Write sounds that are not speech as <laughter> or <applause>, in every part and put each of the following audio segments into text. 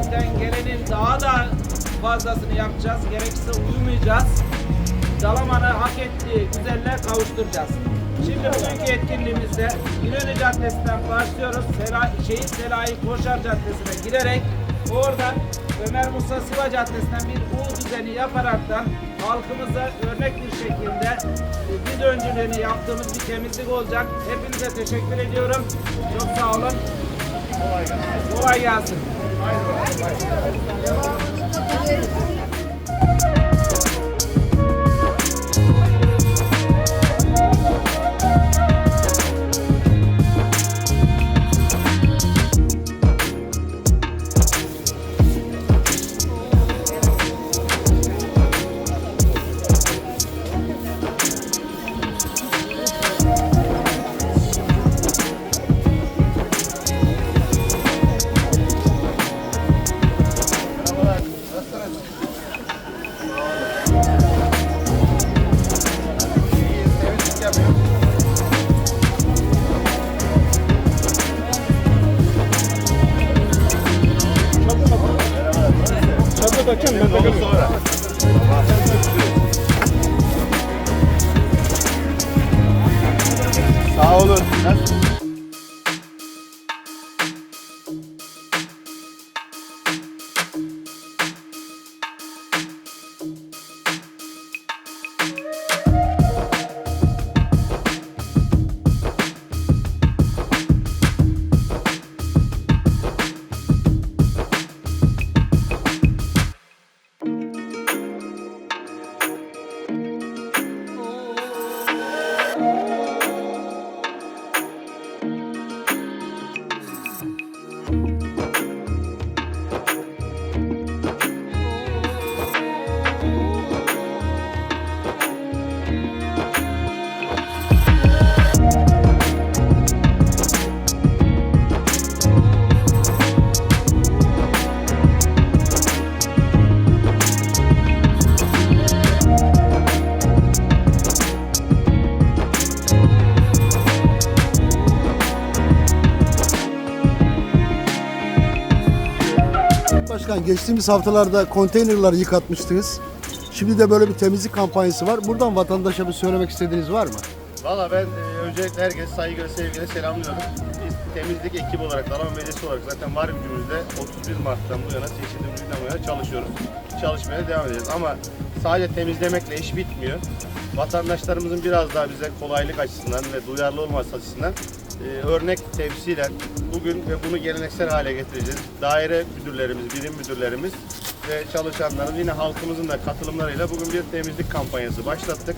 elimizden gelenin daha da fazlasını yapacağız. Gerekirse uyumayacağız. Dalaman'ı hak ettiği güzelliğe kavuşturacağız. Şimdi bugünkü etkinliğimizde İnönü Caddesi'nden başlıyoruz. Sela, Şehit Selahi Koşar Caddesi'ne girerek oradan Ömer Musa Siva Caddesi'nden bir U düzeni yaparaktan halkımıza örnek bir şekilde e, biz öncülüğünü yaptığımız bir temizlik olacak. Hepinize teşekkür ediyorum. Çok sağ olun. Kolay gelsin. Sağ Başkan geçtiğimiz haftalarda konteynerları yıkatmıştınız. Şimdi de böyle bir temizlik kampanyası var. Buradan vatandaşa bir söylemek istediğiniz var mı? Valla ben e, öncelikle herkese saygı ve sevgiyle selamlıyorum. Biz temizlik ekibi olarak, Dalaman Belediyesi olarak zaten var gücümüzde 31 Mart'tan bu yana çeşitli uygulamaya çalışıyoruz. Çalışmaya devam edeceğiz ama sadece temizlemekle iş bitmiyor. Vatandaşlarımızın biraz daha bize kolaylık açısından ve duyarlı olması açısından e, örnek temsilen bugün ve bunu geleneksel hale getireceğiz. Daire müdürlerimiz, birim müdürlerimiz ve çalışanların yine halkımızın da katılımlarıyla bugün bir temizlik kampanyası başlattık.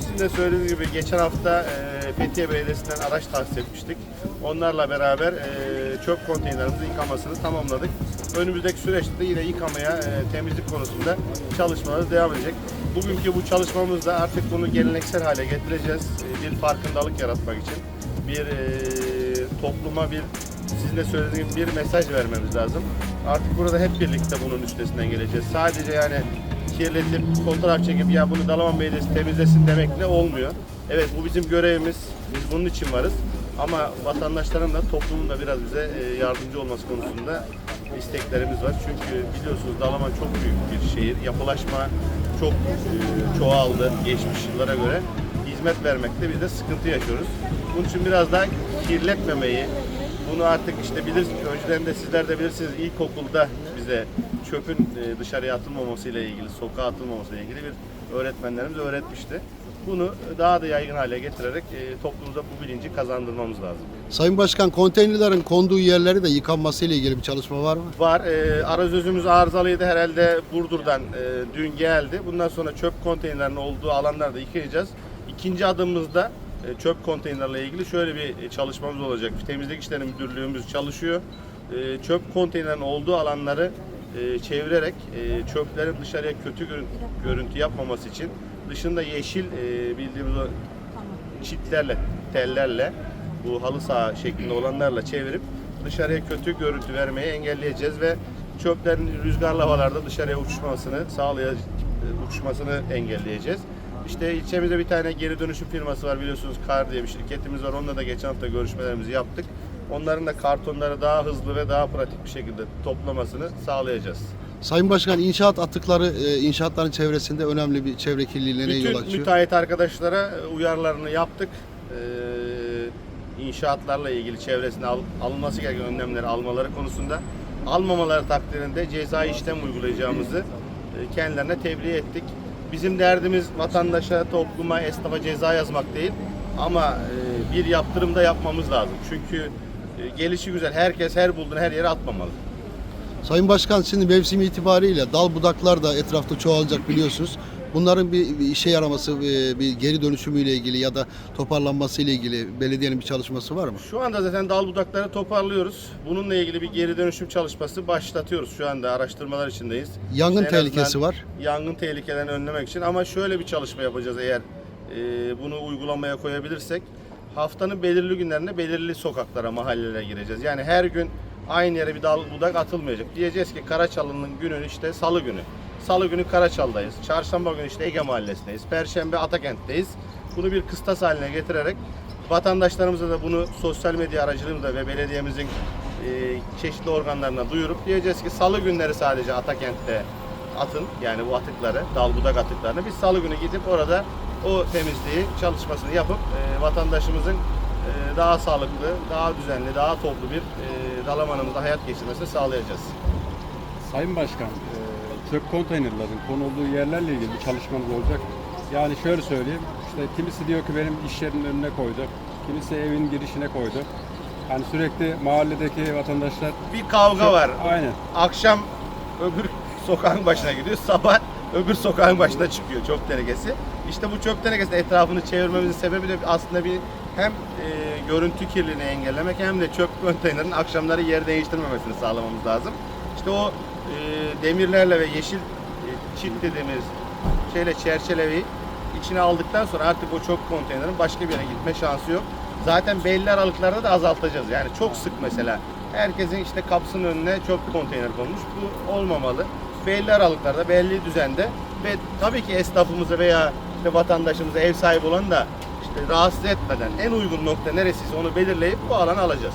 Sizin de söylediğiniz gibi geçen hafta e, Fethiye Belediyesi'nden araç tahsis etmiştik. Onlarla beraber e, çöp konteynerimizin yıkamasını tamamladık. Önümüzdeki süreçte de yine yıkamaya, e, temizlik konusunda çalışmalar devam edecek. Bugünkü bu çalışmamızda artık bunu geleneksel hale getireceğiz. E, bir farkındalık yaratmak için. Bir e, topluma bir sizin de söylediğim bir mesaj vermemiz lazım. Artık burada hep birlikte bunun üstesinden geleceğiz. Sadece yani kirletip fotoğraf çekip ya bunu Dalaman Belediyesi temizlesin demekle olmuyor. Evet bu bizim görevimiz. Biz bunun için varız. Ama vatandaşların da toplumun da biraz bize e, yardımcı olması konusunda isteklerimiz var. Çünkü biliyorsunuz Dalaman çok büyük bir şehir. Yapılaşma çok e, çoğaldı geçmiş yıllara göre. Hizmet vermekte biz de sıkıntı yaşıyoruz. Bunun için biraz daha kirletmemeyi, bunu artık işte bilirsiniz, önceden de sizler de bilirsiniz ilkokulda bize çöpün e, dışarıya atılmaması ile ilgili, sokağa atılmaması ile ilgili bir öğretmenlerimiz öğretmişti. Bunu daha da yaygın hale getirerek e, toplumumuza bu bilinci kazandırmamız lazım. Sayın Başkan konteynerlerin konduğu yerleri de yıkanması ile ilgili bir çalışma var mı? Var. E, arazözümüz arızalıydı. Herhalde Burdur'dan e, dün geldi. Bundan sonra çöp konteynerlerinin olduğu alanlarda yıkayacağız. İkinci adımımızda e, çöp konteynerle ilgili şöyle bir e, çalışmamız olacak. Temizlik İşleri Müdürlüğümüz çalışıyor. E, çöp konteynerinin olduğu alanları çevirerek çöplerin dışarıya kötü görün- görüntü yapmaması için dışında yeşil bildiğimiz o çitlerle, tellerle bu halı saha şeklinde olanlarla çevirip dışarıya kötü görüntü vermeyi engelleyeceğiz ve çöplerin rüzgarlı havalarda dışarıya uçmasını sağlayacağız, uçmasını engelleyeceğiz. İşte ilçemizde bir tane geri dönüşüm firması var biliyorsunuz Kar diye bir şirketimiz var. Onunla da geçen hafta görüşmelerimizi yaptık. Onların da kartonları daha hızlı ve daha pratik bir şekilde toplamasını sağlayacağız. Sayın Başkan inşaat atıkları e, inşaatların çevresinde önemli bir çevre kirliliğine yol Bütün açıyor. müteahhit arkadaşlara uyarılarını yaptık. Ee, inşaatlarla ilgili çevresine al- alınması gereken önlemleri almaları konusunda almamaları takdirinde cezai işlem uygulayacağımızı e, kendilerine tebliğ ettik. Bizim derdimiz vatandaşa, topluma, esnafa ceza yazmak değil ama e, bir yaptırım da yapmamız lazım. Çünkü e, gelişi güzel herkes her bulduğunu her yere atmamalı. Sayın Başkan şimdi mevsim itibariyle dal budaklar da etrafta çoğalacak biliyorsunuz. Bunların bir, işe yaraması, e, bir geri dönüşümüyle ilgili ya da toparlanması ile ilgili belediyenin bir çalışması var mı? Şu anda zaten dal budakları toparlıyoruz. Bununla ilgili bir geri dönüşüm çalışması başlatıyoruz. Şu anda araştırmalar içindeyiz. Yangın İşte tehlikesi var. Yangın tehlikelerini önlemek için ama şöyle bir çalışma yapacağız eğer e, bunu uygulamaya koyabilirsek. Haftanın belirli günlerinde belirli sokaklara, mahallelere gireceğiz. Yani her gün aynı yere bir dal budak atılmayacak. Diyeceğiz ki Karaçalı'nın günü işte salı günü. Salı günü Karaçal'dayız. Çarşamba günü işte Ege Mahallesi'ndeyiz. Perşembe Atakent'teyiz. Bunu bir kıstas haline getirerek vatandaşlarımıza da bunu sosyal medya aracılığıyla ve belediyemizin e, çeşitli organlarına duyurup diyeceğiz ki salı günleri sadece Atakent'te atın yani bu atıkları, dal budak atıklarını biz salı günü gidip orada o temizliği çalışmasını yapıp e, vatandaşımızın e, daha sağlıklı, daha düzenli, daha toplu bir e, dalamanımızda hayat geçirmesini sağlayacağız. Sayın Başkan, e, çöp konteynerlerin konulduğu yerlerle ilgili bir çalışmamız olacak. Yani şöyle söyleyeyim, işte kimisi diyor ki benim iş yerinin önüne koydu, kimisi evin girişine koydu. Yani sürekli mahalledeki vatandaşlar... Bir kavga Çok- var. Aynen. Akşam öbür <laughs> sokağın başına gidiyor, sabah öbür sokağın başına çıkıyor çöp tenekesi. İşte bu çöp tenekesinin etrafını çevirmemizin sebebi de aslında bir hem e, görüntü kirliliğini engellemek hem de çöp konteynerinin akşamları yer değiştirmemesini sağlamamız lazım. İşte o demirlerle ve yeşil e, çit dediğimiz şeyle çerçeveyi içine aldıktan sonra artık o çöp konteynerin başka bir yere gitme şansı yok. Zaten belli aralıklarda da azaltacağız. Yani çok sık mesela herkesin işte kapısının önüne çöp konteyner konmuş. Bu olmamalı. Belli aralıklarda, belli düzende ve tabii ki esnafımızı veya işte vatandaşımızı ev sahibi olan da işte rahatsız etmeden en uygun nokta neresiyse onu belirleyip bu alanı alacağız.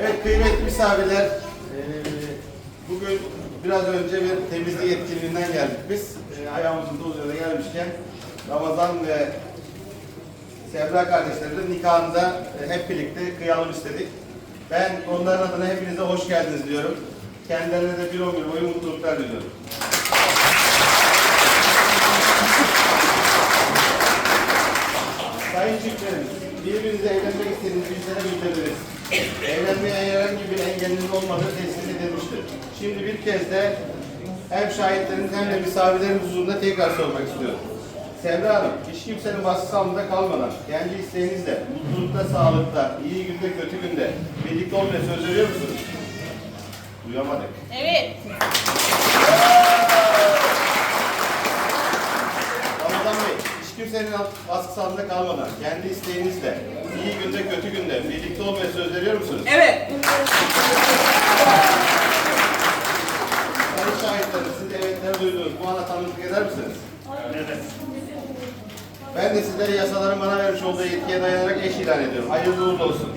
Evet kıymetli misafirler, bugün biraz önce bir temizlik etkinliğinden geldik biz. Ayağımızın da gelmişken Ramazan ve Sevra kardeşlerimizin nikahında hep birlikte kıyalım istedik. Ben onların adına hepinize hoş geldiniz diyorum. Kendilerine de bir on gün boyu mutluluklar diliyorum. Sayın çiftlerimiz, birbirinize evlenmek istediğiniz bizlere bildirdiniz. Evlenmeye herhangi bir engeliniz olmadığı teslim edilmiştir. Şimdi bir kez de hem şahitleriniz hem de misafirlerimiz huzurunda tekrar sormak istiyorum. Sevda Hanım, hiç kimsenin baskısı altında kalmadan, kendi isteğinizle, mutlulukta, sağlıkta, iyi günde, kötü günde birlikte olmaya söz veriyor musunuz? Duyamadık. Evet. Ramazan Bey, hiç kimsenin baskısı altında kalmadan, kendi isteğinizle, iyi günde, kötü günde birlikte olmaya söz veriyor musunuz? Evet. Sayın şahitlerim, siz de evetleri duydunuz. Bu ana tanıklık eder misiniz? Evet. Ben de sizlere yasaların bana vermiş olduğu yetkiye dayanarak eş ilan ediyorum. Hayırlı uğurlu olsun.